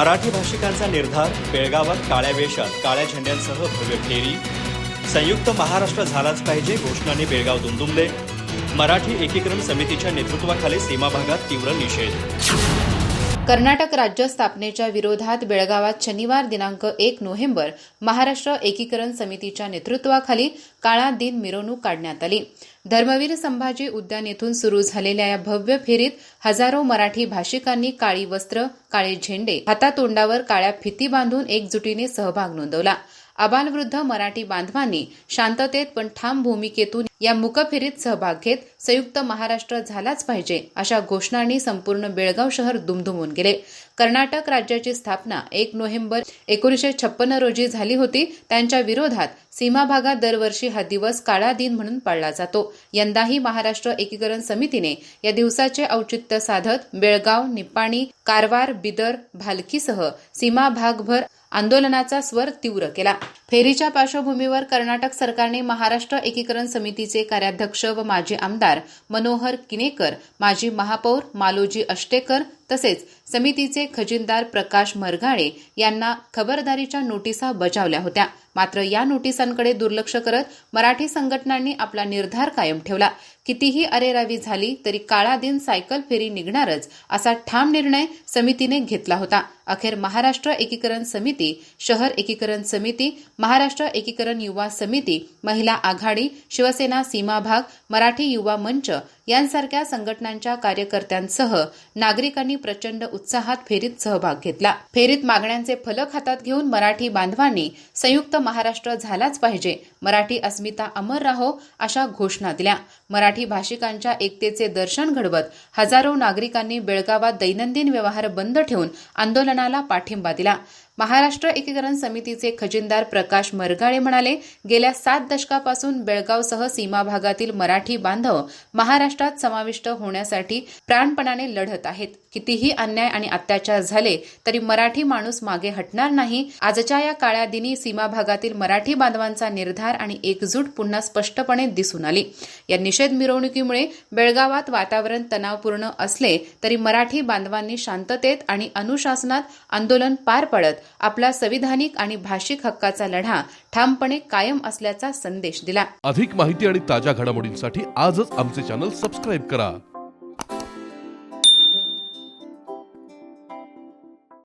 मराठी भाषिकांचा निर्धार बेळगावात काळ्या वेशात काळ्या झेंड्यांसह भव्य फेरी. संयुक्त महाराष्ट्र झालाच पाहिजे घोषणाने बेळगाव दुमदुमले. मराठी एकीकरण समितीच्या नेतृत्वाखाली सीमा भागात तीव्र निषेध. कर्नाटक राज्य स्थापनेच्या विरोधात बेळगावात शनिवार दिनांक एक नोव्हेंबर महाराष्ट्र एकीकरण समितीच्या नेतृत्वाखाली काळा दिन मिरवणूक काढण्यात आली. धर्मवीर संभाजी उद्यान येथून सुरू झालेल्या या भव्य फेरीत हजारो मराठी भाषिकांनी काळी वस्त्र काळे झेंडे हातातोंडावर काळ्या फिती बांधून एकजुटीने सहभाग नोंदवला. अबालवृद्ध मराठी बांधवांनी शांततेत पण ठाम भूमिकेतून या मुकफेरीत सहभाग घेत संयुक्त महाराष्ट्र झालाच पाहिजे अशा घोषणांनी संपूर्ण बेळगाव शहर दुमधुमून गेले. कर्नाटक राज्याची स्थापना एक नोव्हेंबर एकोणीसशे छप्पन्न रोजी झाली होती. त्यांच्या विरोधात सीमा भागात दरवर्षी हा दिवस काळा दिन म्हणून पाळला जातो. यंदाही महाराष्ट्र एकीकरण समितीने या दिवसाचे औचित्य साधत बेळगाव निप्पाणी कारवार बिदर भालकीसह सीमा भागभर आंदोलनाचा स्वर तीव्र केला. फेरीच्या पार्श्वभूमीवर कर्नाटक सरकारने महाराष्ट्र एकीकरण समितीचे कार्याध्यक्ष व माजी आमदार मनोहर किनेकर माजी महापौर मालोजी अष्टेकर तसेच समितीचे खजिनदार प्रकाश मरघाळे यांना खबरदारीच्या नोटिसा बजावल्या होत्या. मात्र या नोटिसांकडे दुर्लक्ष करत मराठी संघटनांनी आपला निर्धार कायम ठेवला. कितीही अरेरावी झाली तरी काळा दिन सायकल फेरी निघणारच असा ठाम निर्णय समितीने घेतला होता. अखेर महाराष्ट्र एकीकरण समिती शहर एकीकरण समिती महाराष्ट्र एकीकरण युवा समिती महिला आघाडी शिवसेना सीमा भाग मराठी युवा मंच यांसारख्या संघटनांच्या कार्यकर्त्यांसह नागरिकांनी प्रचंड उत्साहात फेरीत सहभाग घेतला. फेरीत मागण्यांचे फलक हातात घेऊन मराठी बांधवांनी संयुक्त महाराष्ट्र झालाच पाहिजे. मराठी अस्मिता अमर राहो अशा घोषणा दिल्या. मराठी भाषिकांच्या एकतेचे दर्शन घडवत हजारो नागरिकांनी बेळगावात दैनंदिन व्यवहार बंद ठेवून आंदोलनाला पाठिंबा दिला. महाराष्ट्र एकीकरण समितीचे खजिनदार प्रकाश मरगाळे म्हणाले गेल्या सात दशकापासून बेळगावसह सीमा भागातील मराठी बांधव महाराष्ट्रात समाविष्ट होण्यासाठी प्राणपणाने लढत आहेत. कितीही अन्याय आणि अत्याचार झाले तरी मराठी माणूस मागे हटणार नाही. आजच्या या काळ्या दिनी सीमा भागातील मराठी बांधवांचा निर्धार आणि एकजूट पुन्हा स्पष्टपणे दिसून आली. या निषेध मिरवणुकीमुळे बेळगावात वातावरण तणावपूर्ण असले तरी मराठी बांधवांनी शांततेत आणि अनुशासनात आंदोलन पार पडत आपला संविधानिक आणि भाषिक हक्काचा लढा ठामपणे कायम असल्याचा संदेश दिला. अधिक माहिती आणि ताज्या घडामोडींसाठी आजच आमचे चॅनल सबस्क्राईब करा.